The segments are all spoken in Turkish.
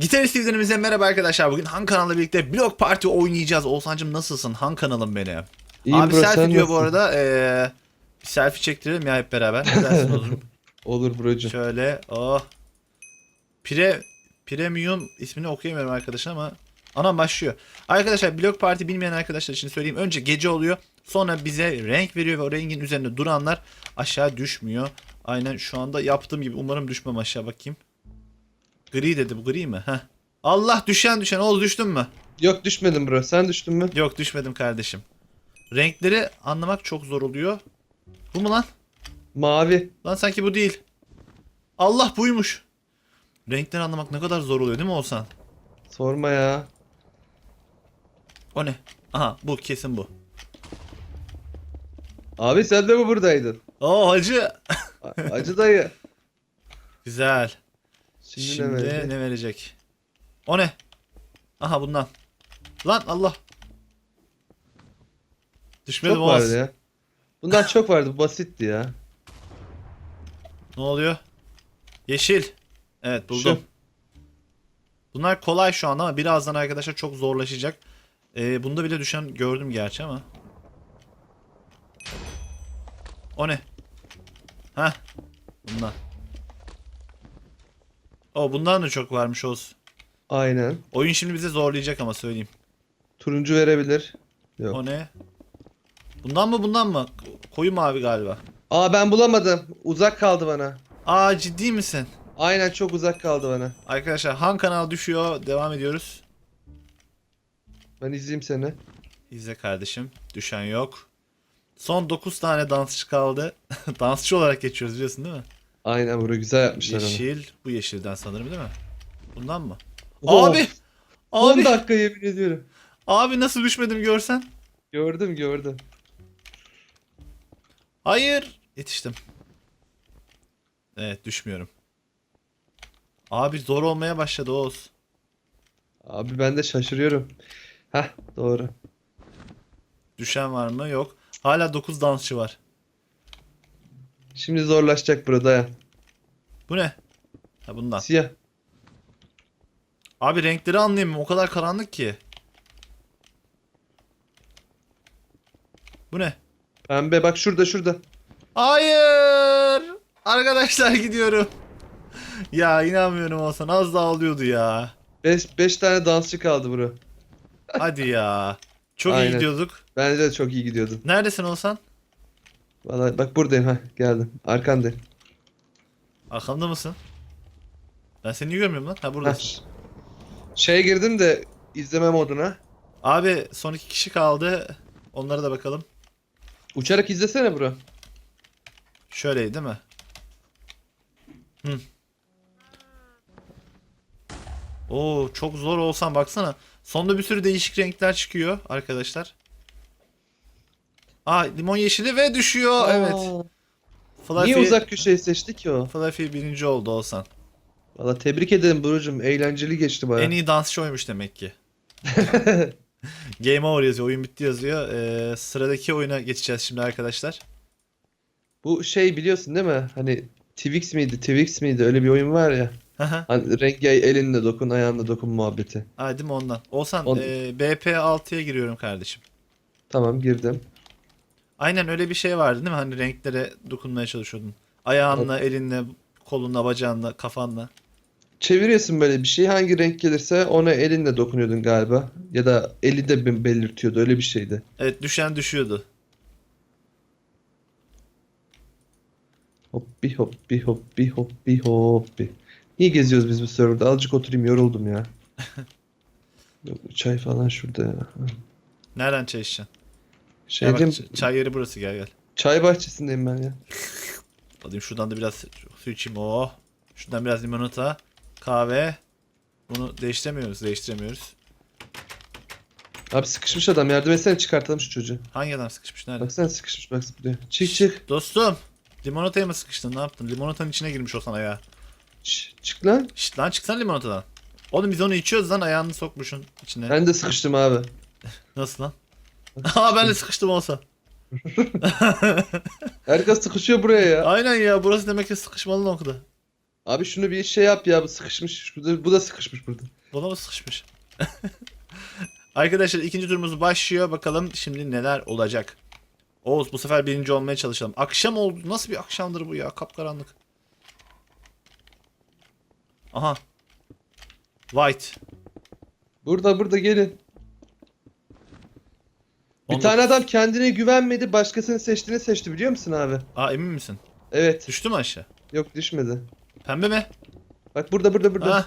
Gitarist izlenimize merhaba arkadaşlar. Bugün Han kanalıyla birlikte Blok Party oynayacağız. Oğuzhan'cım nasılsın? Han kanalım benim. İyiyim Abi bro, selfie diyor bu nasılsın? arada. Ee, bir selfie çektirelim ya hep beraber. Ne dersin oğlum? Olur brocu. Şöyle. Oh. Pre, Premium ismini okuyamıyorum arkadaşlar ama Anam başlıyor. Arkadaşlar Blok Party bilmeyen arkadaşlar için söyleyeyim. Önce gece oluyor. Sonra bize renk veriyor ve o rengin üzerinde duranlar aşağı düşmüyor. Aynen şu anda yaptığım gibi. Umarım düşmem aşağı bakayım. Gri dedi bu gri mi? Heh. Allah düşen düşen. Oğuz düştün mü? Yok düşmedim bro. Sen düştün mü? Yok düşmedim kardeşim. Renkleri anlamak çok zor oluyor. Bu mu lan? Mavi. Lan sanki bu değil. Allah buymuş. Renkleri anlamak ne kadar zor oluyor değil mi Oğuzhan? Sorma ya. O ne? Aha bu kesin bu. Abi sen de mi buradaydın? Oo hacı. Acı dayı. Güzel. Şimdi, Şimdi, ne verecek? ne verecek? O ne? Aha bundan. Lan Allah. Düşmedi Çok vardı ya. Bundan çok vardı. Basitti ya. Ne oluyor? Yeşil. Evet buldum. Şu. Bunlar kolay şu anda ama birazdan arkadaşlar çok zorlaşacak. Ee, bunda bile düşen gördüm gerçi ama. O ne? Heh. Bundan. O bundan da çok varmış olsun. Aynen. Oyun şimdi bize zorlayacak ama söyleyeyim. Turuncu verebilir. Yok. O ne? Bundan mı bundan mı? Koyu mavi galiba. Aa ben bulamadım. Uzak kaldı bana. Aa ciddi misin? Aynen çok uzak kaldı bana. Arkadaşlar Han kanal düşüyor. Devam ediyoruz. Ben izleyeyim seni. İzle kardeşim. Düşen yok. Son 9 tane dansçı kaldı. dansçı olarak geçiyoruz biliyorsun değil mi? Aynen bro güzel yapmışlar onu. Yeşil. Bu yeşilden sanırım değil mi? Bundan mı? Of, Abi! 10 Abi! dakika yemin ediyorum. Abi nasıl düşmedim görsen? Gördüm gördüm. Hayır. Yetiştim. Evet düşmüyorum. Abi zor olmaya başladı Oğuz. Abi ben de şaşırıyorum. Heh doğru. Düşen var mı? Yok. Hala 9 dansçı var. Şimdi zorlaşacak bro dayan. Bu ne? Ha bundan. Siyah. Abi renkleri anlayayım. O kadar karanlık ki. Bu ne? Pembe bak şurada şurada. Hayır. Arkadaşlar gidiyorum. ya inanmıyorum olsan az daha oluyordu ya. 5 5 tane dansçı kaldı bro. Hadi ya. Çok iyi Aynen. gidiyorduk. Bence de çok iyi gidiyordun. Neredesin olsan? Vallahi bak buradayım ha geldim. Arkandayım. Arkamda mısın? Ben seni niye görmüyorum lan? Ha buradasın. Şeye girdim de izleme moduna. Abi son iki kişi kaldı. Onlara da bakalım. Uçarak izlesene bro. Şöyleydi değil mi? Hı. Oo çok zor olsan baksana. Sonda bir sürü değişik renkler çıkıyor arkadaşlar. Aa limon yeşili ve düşüyor. Evet. Aa, Fluffy, Niye uzak köşeyi seçti ki o? Fluffy birinci oldu olsan. Valla tebrik ederim bro'cum. Eğlenceli geçti baya. En iyi dansçı oymuş demek ki. Game over yazıyor. Oyun bitti yazıyor. Ee, sıradaki oyuna geçeceğiz şimdi arkadaşlar. Bu şey biliyorsun değil mi? Hani Twix miydi? Twix miydi? Öyle bir oyun var ya. Hani rengi elinle dokun, ayağınla dokun muhabbeti. Hadi mi ondan? Olsan On- ee, BP6'ya giriyorum kardeşim. Tamam girdim. Aynen öyle bir şey vardı değil mi? Hani renklere dokunmaya çalışıyordun. Ayağınla, elinle, kolunla, bacağınla, kafanla. Çeviriyorsun böyle bir şey. Hangi renk gelirse ona elinle dokunuyordun galiba. Ya da eli de be- belirtiyordu. Öyle bir şeydi. Evet düşen düşüyordu. Hoppi hoppi hoppi hoppi hoppi. Niye geziyoruz biz bu serverda? Azıcık oturayım yoruldum ya. Yok, çay falan şurada ya. Nereden çay içeceksin? Şey bak, çay yeri burası gel gel. çay bahçesindeyim ben ya. Alayım şuradan da biraz su içeyim. Oh. Şuradan biraz limonata, kahve. Bunu değiştiremiyoruz, değiştiremiyoruz. Abi sıkışmış adam yardım etsene çıkartalım şu çocuğu. Hangi adam sıkışmış nerede? Baksana sıkışmış bak zıplıyor. Çık çık. Dostum. Limonataya mı sıkıştın? Ne yaptın? Limonatanın içine girmiş olsan ayağa. Şş, çık lan. Şşt lan çıksana limonatadan. Oğlum biz onu içiyoruz lan ayağını sokmuşsun içine. Ben de sıkıştım abi. Nasıl lan? Aa ben de sıkıştım olsa. Herkes sıkışıyor buraya ya. Aynen ya burası demek ki sıkışmalı nokta. Abi şunu bir şey yap ya bu sıkışmış. Bu da, bu da sıkışmış burada. Buna mı sıkışmış? Arkadaşlar ikinci turumuz başlıyor. Bakalım şimdi neler olacak. Oğuz bu sefer birinci olmaya çalışalım. Akşam oldu. Nasıl bir akşamdır bu ya? Kapkaranlık. Aha. White. Burada burada gelin. Bir Onu- tane adam kendine güvenmedi başkasını seçtiğini seçti biliyor musun abi? Aa emin misin? Evet. Düştü mü aşağı? Yok düşmedi. Pembe mi? Bak burada burada burada. Ha.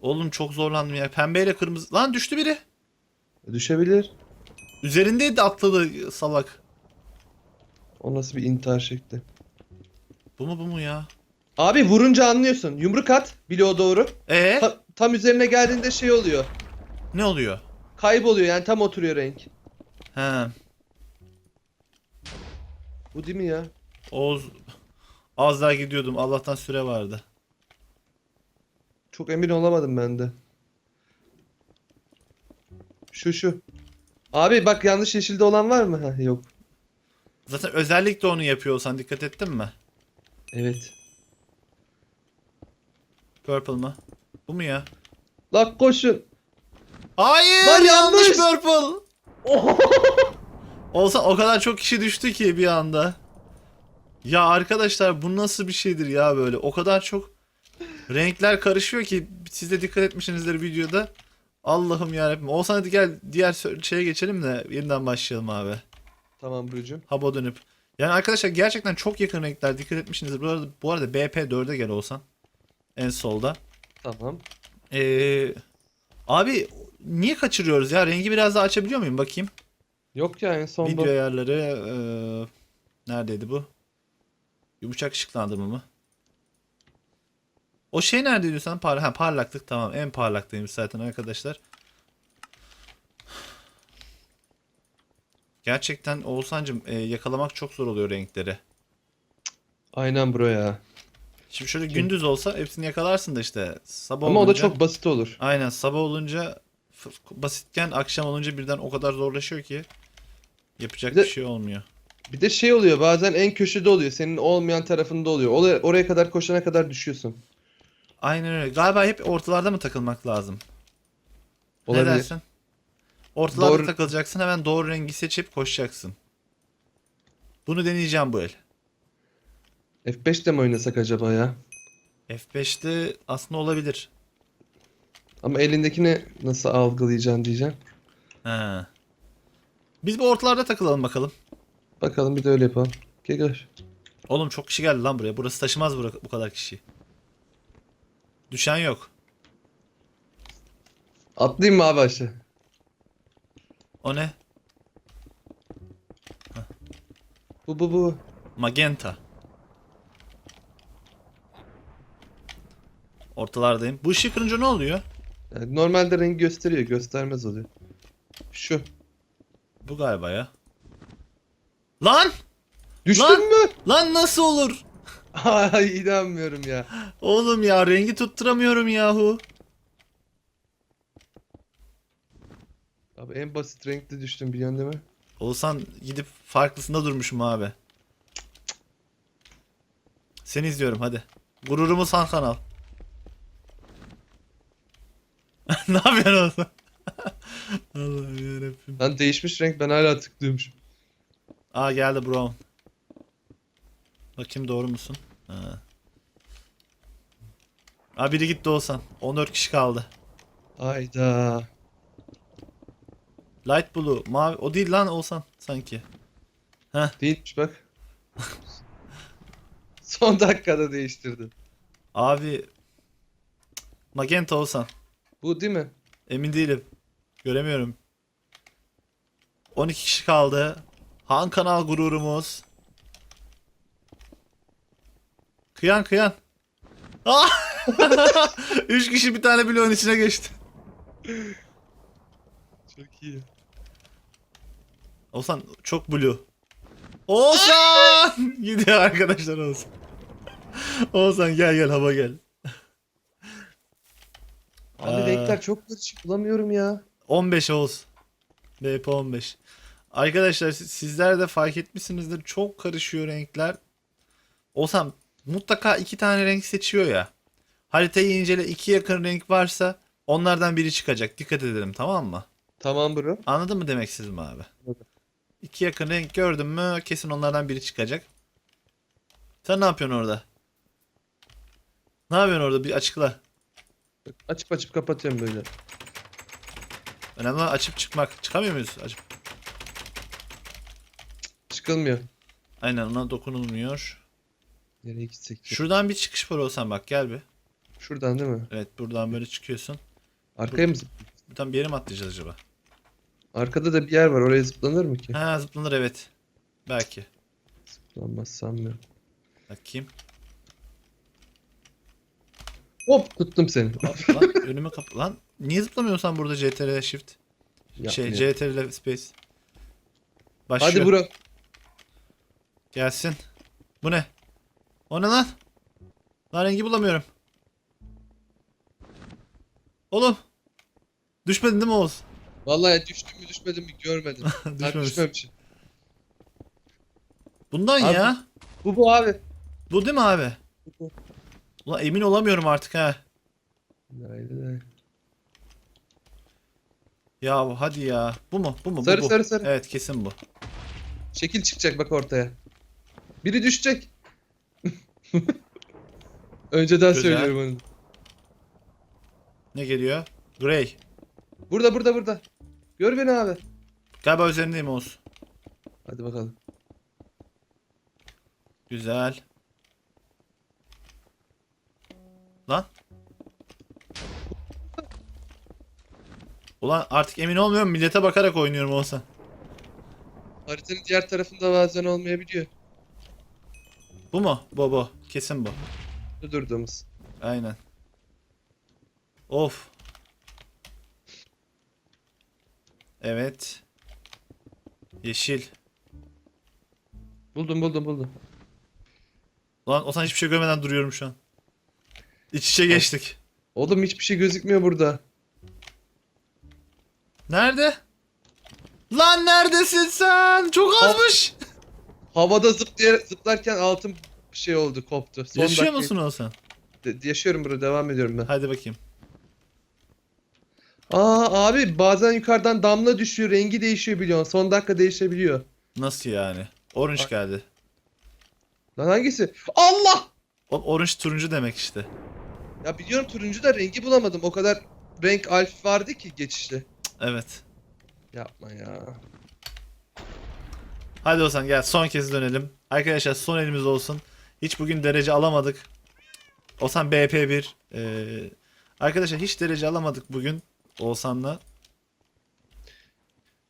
Oğlum çok zorlandım ya. Pembeyle kırmızı. Lan düştü biri. Düşebilir. Üzerindeydi atladı salak. O nasıl bir intihar şekli. Bu mu bu mu ya? Abi vurunca anlıyorsun. Yumruk at bloğa doğru. E Ta- tam üzerine geldiğinde şey oluyor. ne oluyor? Kayboluyor yani tam oturuyor renk. He. Bu değil mi ya? Oğuz az daha gidiyordum. Allah'tan süre vardı. Çok emin olamadım ben de. Şu şu. Abi bak yanlış yeşilde olan var mı? Ha, yok. Zaten özellikle onu yapıyor olsan dikkat ettin mi? Evet. Purple mı? Bu mu ya? Lan koşun. Hayır Lan yanlış yanlış. purple. Olsa o kadar çok kişi düştü ki bir anda. Ya arkadaşlar bu nasıl bir şeydir ya böyle? O kadar çok renkler karışıyor ki siz de dikkat etmişsinizdir videoda. Allah'ım yarabbim. Olsan hadi gel diğer şeye geçelim de yeniden başlayalım abi. Tamam Brucum. Haba dönüp. Yani arkadaşlar gerçekten çok yakın renkler dikkat etmişsinizdir. Bu arada, bu arada BP4'e gel olsan. En solda. Tamam. Ee, abi niye kaçırıyoruz ya? Rengi biraz daha açabiliyor muyum? Bakayım. Yok ya en son Video bu. ayarları eee, neredeydi bu? Yumuşak ışıklandırma mı? O şey neredeydi sen? Par ha, parlaklık tamam. En parlaktaymış zaten arkadaşlar. Gerçekten Oğuzhan'cım e, yakalamak çok zor oluyor renkleri. Aynen bro ya. Şimdi şöyle gündüz olsa hepsini yakalarsın da işte sabah Ama o da olunca. çok basit olur. Aynen sabah olunca basitken akşam olunca birden o kadar zorlaşıyor ki yapacak Bir de- bir şey olmuyor. Bir de şey oluyor bazen en köşede oluyor. Senin olmayan tarafında oluyor. Oraya, oraya kadar koşana kadar düşüyorsun. Aynen öyle. Galiba hep ortalarda mı takılmak lazım? Ne Olabilir. dersin? Ortalarda Doğru. takılacaksın hemen doğru rengi seçip koşacaksın. Bunu deneyeceğim bu el. F5'te mi oynasak acaba ya? F5'te aslında olabilir. Ama elindekini nasıl algılayacaksın diyeceğim. He. Biz bu ortalarda takılalım bakalım. Bakalım bir de öyle yapalım. Gel gel. Oğlum çok kişi geldi lan buraya. Burası taşımaz bura- bu kadar kişi. Düşen yok. Atlayayım mı abi aşağı? O ne? Bu bu bu. Magenta. Ortalardayım. Bu ışığı kırınca ne oluyor? Yani normalde rengi gösteriyor. Göstermez oluyor. Şu. Bu galiba ya. Lan! Düştün Lan! mü? Lan nasıl olur? Ay inanmıyorum ya. Oğlum ya rengi tutturamıyorum yahu. Abi en basit renkte düştüm biliyorsun değil mi? Olsan gidip farklısında durmuşum abi. Seni izliyorum hadi. Gururumu san kanal. ne yapıyorsun Oğuzhan? Allah'ım yarabbim. Lan değişmiş renk ben hala tıklıyormuşum. Aa geldi Brown. Bakayım doğru musun? Ha. Aa biri gitti Oğuzhan. 14 kişi kaldı. Ayda. Light Blue. Mavi. O değil lan Oğuzhan sanki. Değilmiş bak. Son dakikada değiştirdi. Abi. Magenta Oğuzhan. Bu değil mi? Emin değilim. Göremiyorum. 12 kişi kaldı. Han kanal gururumuz. Kıyan kıyan. Ah! 3 kişi bir tane bloğun içine geçti. Çok iyi. Oğuzhan çok blue. Oğuzhan! Gidiyor arkadaşlar Oğuzhan. Oğuzhan gel gel hava gel. Abi Aa. renkler çok karışık bulamıyorum ya. 15 Oğuz. BP 15. Arkadaşlar siz- sizler de fark etmişsinizdir. Çok karışıyor renkler. Oğuzhan mutlaka iki tane renk seçiyor ya. Haritayı incele iki yakın renk varsa onlardan biri çıkacak. Dikkat edelim tamam mı? Tamam bro. Anladın mı demek istedim abi? Anladım. İki yakın renk gördün mü kesin onlardan biri çıkacak. Sen ne yapıyorsun orada? Ne yapıyorsun orada bir açıkla. Açıp açıp kapatıyorum böyle. Önemli olan açıp çıkmak. Çıkamıyor muyuz? Açıp. Çıkılmıyor. Aynen ona dokunulmuyor. Nereye gitsek? ki? Şuradan bir çıkış var olsan bak gel bir. Şuradan değil mi? Evet buradan böyle çıkıyorsun. Arkaya mı zıp? Buradan bir yere mi atlayacağız acaba? Arkada da bir yer var. Oraya zıplanır mı ki? Ha zıplanır evet. Belki. Zıplanmaz sanmıyorum. Bakayım. Hop tuttum seni. lan önüme kap... Lan niye zıplamıyorsan burada CTRL shift? Şey Yapmıyor. CTRL space. Başlıyor. Hadi bro. Gelsin. Bu ne? O ne lan? Lan rengi bulamıyorum. Oğlum. Düşmedin değil mi Oğuz? Vallahi düştüm mü düşmedim mi görmedim. Ben düşmemişim. Bundan Abi- ya. Bu bu abi. Bu değil mi abi? Bu. Ulan emin olamıyorum artık ha. Lay. Ya hadi ya. Bu mu? Bu mu? Bu, Sarı bu. sarı sarı. Evet kesin bu. Şekil çıkacak bak ortaya. Biri düşecek. Önceden Güzel. söylüyorum onu. Ne geliyor? Grey. Burada burada burada. Gör beni abi. Galiba üzerindeyim Oğuz. Hadi bakalım. Güzel. Lan. Ulan artık emin olmuyorum. Millete bakarak oynuyorum olsa. Haritanın diğer tarafında bazen olmayabiliyor. Bu mu? Bu bu. Kesin bu. Durduğumuz. Aynen. Of. Evet. Yeşil. Buldum buldum buldum. Lan o zaman hiçbir şey görmeden duruyorum şu an. İç içe geçtik. Oğlum hiçbir şey gözükmüyor burada. Nerede? Lan neredesin sen? Çok azmış. Havada zıplay zıplarken altın şey oldu koptu. Son Yaşıyor dakika- musun o sen? De- yaşıyorum burada devam ediyorum ben. Hadi bakayım. Aa abi bazen yukarıdan damla düşüyor rengi değişiyor biliyorsun. Son dakika değişebiliyor. Nasıl yani? Orange Bak. geldi. Lan hangisi? Allah! O orange turuncu demek işte. Ya biliyorum turuncu da rengi bulamadım. O kadar renk alf vardı ki geçişte. Evet. Yapma ya. Hadi Ozan gel son kez dönelim. Arkadaşlar son elimiz olsun. Hiç bugün derece alamadık. Ozan BP1. Ee, arkadaşlar hiç derece alamadık bugün Oğuzhan'la.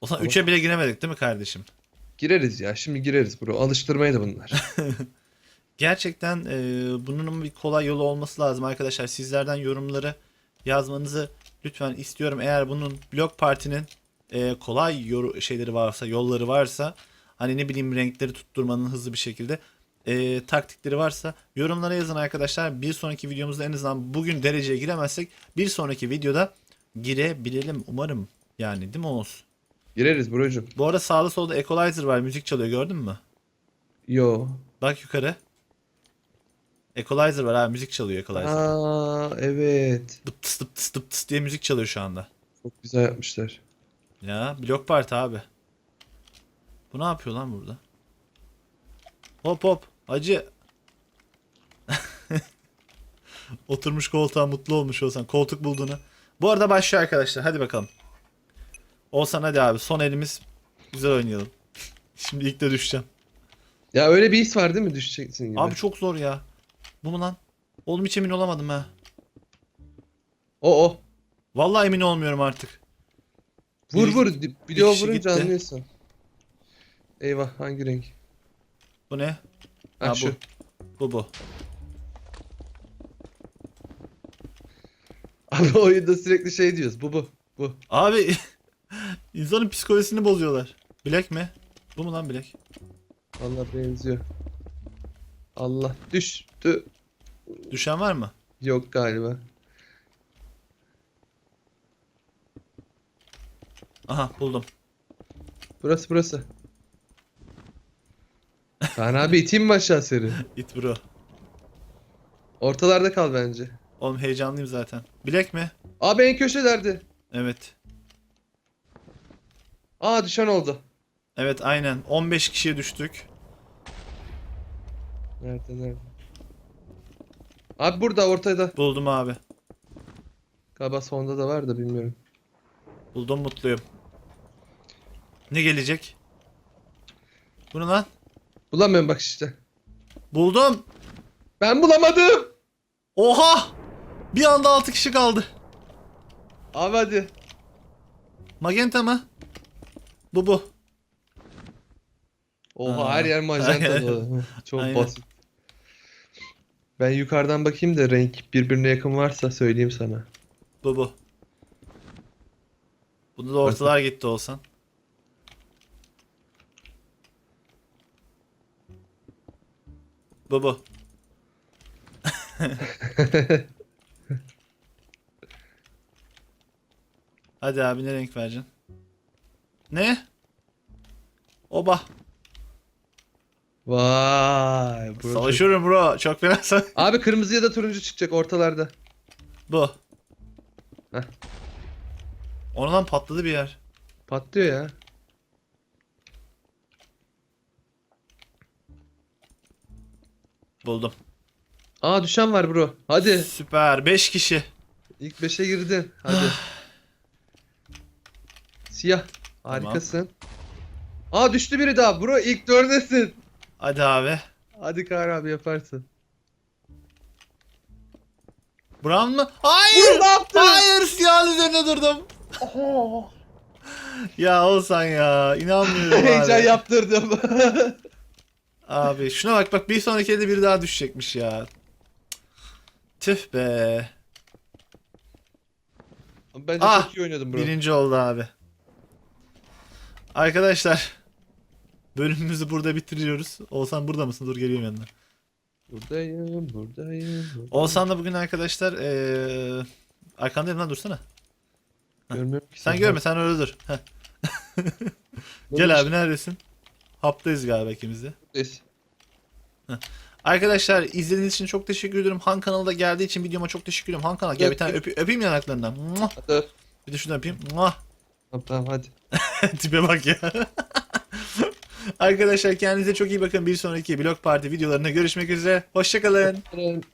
Ozan Ama- 3'e bile giremedik değil mi kardeşim? Gireriz ya. Şimdi gireriz bro. Alıştırmaydı bunlar. Gerçekten e, bunun bir kolay yolu olması lazım arkadaşlar. Sizlerden yorumları yazmanızı lütfen istiyorum. Eğer bunun blok partinin e, kolay şeyleri varsa, yolları varsa, hani ne bileyim renkleri tutturmanın hızlı bir şekilde e, taktikleri varsa yorumlara yazın arkadaşlar. Bir sonraki videomuzda en azından bugün dereceye giremezsek bir sonraki videoda girebilelim umarım. Yani değil mi Oğuz? Gireriz brocum. Bu arada sağda solda equalizer var. Müzik çalıyor gördün mü? Yo. Bak yukarı. Equalizer var ha müzik çalıyor equalizer. Aa evet. Dıp tıs dıp tıs dıp tıs diye müzik çalıyor şu anda. Çok güzel yapmışlar. Ya blok parti abi. Bu ne yapıyor lan burada? Hop hop. Acı. Oturmuş koltuğa mutlu olmuş olsan. Koltuk bulduğunu. Bu arada başlıyor arkadaşlar. Hadi bakalım. Olsan hadi abi. Son elimiz. Güzel oynayalım. Şimdi ilk de düşeceğim. Ya öyle bir his var değil mi düşeceksin gibi? Abi çok zor ya. Bu mu lan? Oğlum hiç emin olamadım ha. O o. Vallahi emin olmuyorum artık. Vur Bir- vur. Bloğa kişi vurunca gitti. anlıyorsun. Eyvah hangi renk? Bu ne? Ha, Ha, şu. bu. Bu bu. Abi oyunda sürekli şey diyoruz. Bu bu. Bu. Abi insanın psikolojisini bozuyorlar. Bilek mi? Bu mu lan bilek? Allah benziyor. Allah düştü. Düşen var mı? Yok galiba. Aha buldum. Burası burası. Kaan abi iteyim mi aşağı seni? It bro. Ortalarda kal bence. Oğlum heyecanlıyım zaten. Bilek mi? Abi en köşelerde. Evet. Aa düşen oldu. Evet aynen. 15 kişiye düştük. Nerede nerede? Abi burada ortada. Buldum abi. Galiba sonda da var da bilmiyorum. Buldum mutluyum. Ne gelecek? Bu ne lan? Bulamıyorum bak işte. Buldum. Ben bulamadım. Oha! Bir anda 6 kişi kaldı. Abi hadi. Magenta mı? Bu bu. Oha Aa, her yer magenta dolu. Çok Aynen. basit. Ben yukarıdan bakayım da renk birbirine yakın varsa söyleyeyim sana. Bu bu. Bunda da ortalar gitti olsan. Bu bu. Hadi abi ne renk vereceksin? Ne? Oba. Vay. bro, Savaşıyorum bro. Çok fena sa- Abi kırmızı ya da turuncu çıkacak ortalarda. Bu. Heh. Oradan patladı bir yer. Patlıyor ya. Buldum. Aa düşen var bro. Hadi. Süper. 5 kişi. İlk 5'e girdin. Hadi. Siyah. Harikasın. Aa düştü biri daha. Bro ilk 4'desin. Hadi abi. Hadi Kaan abi yaparsın. Brown mı? Hayır. Bro ne yaptın? Hayır siyahın üzerine durdum. Ya olsan ya inanmıyorum Heyecan abi. yaptırdım. Abi şuna bak bak bir sonraki elde biri daha düşecekmiş ya. Tüh be. Bence Ah, çok iyi oynadım bro. Birinci oldu abi. Arkadaşlar bölümümüzü burada bitiriyoruz. Olsan burada mısın? Dur geliyorum yanına. Buradayım, buradayım. buradayım. Olsan da bugün arkadaşlar eee arkandayım lan dursana. Görmüyorum ki Sen seni. görme sen öyle dur. Heh. Gel abi neredesin? Haptayız galiba ikimiz de. Buradayız. Arkadaşlar izlediğiniz için çok teşekkür ediyorum. Han kanalda geldiği için videoma çok teşekkür ediyorum. Han kanal gel bir tane öpü- öpeyim yanaklarından. Muah. Hadi. Bir de şunu öpeyim. Muah. Tamam, tamam hadi. Tipe bak ya. Arkadaşlar kendinize çok iyi bakın. Bir sonraki Blok Parti videolarında görüşmek üzere. Hoşçakalın.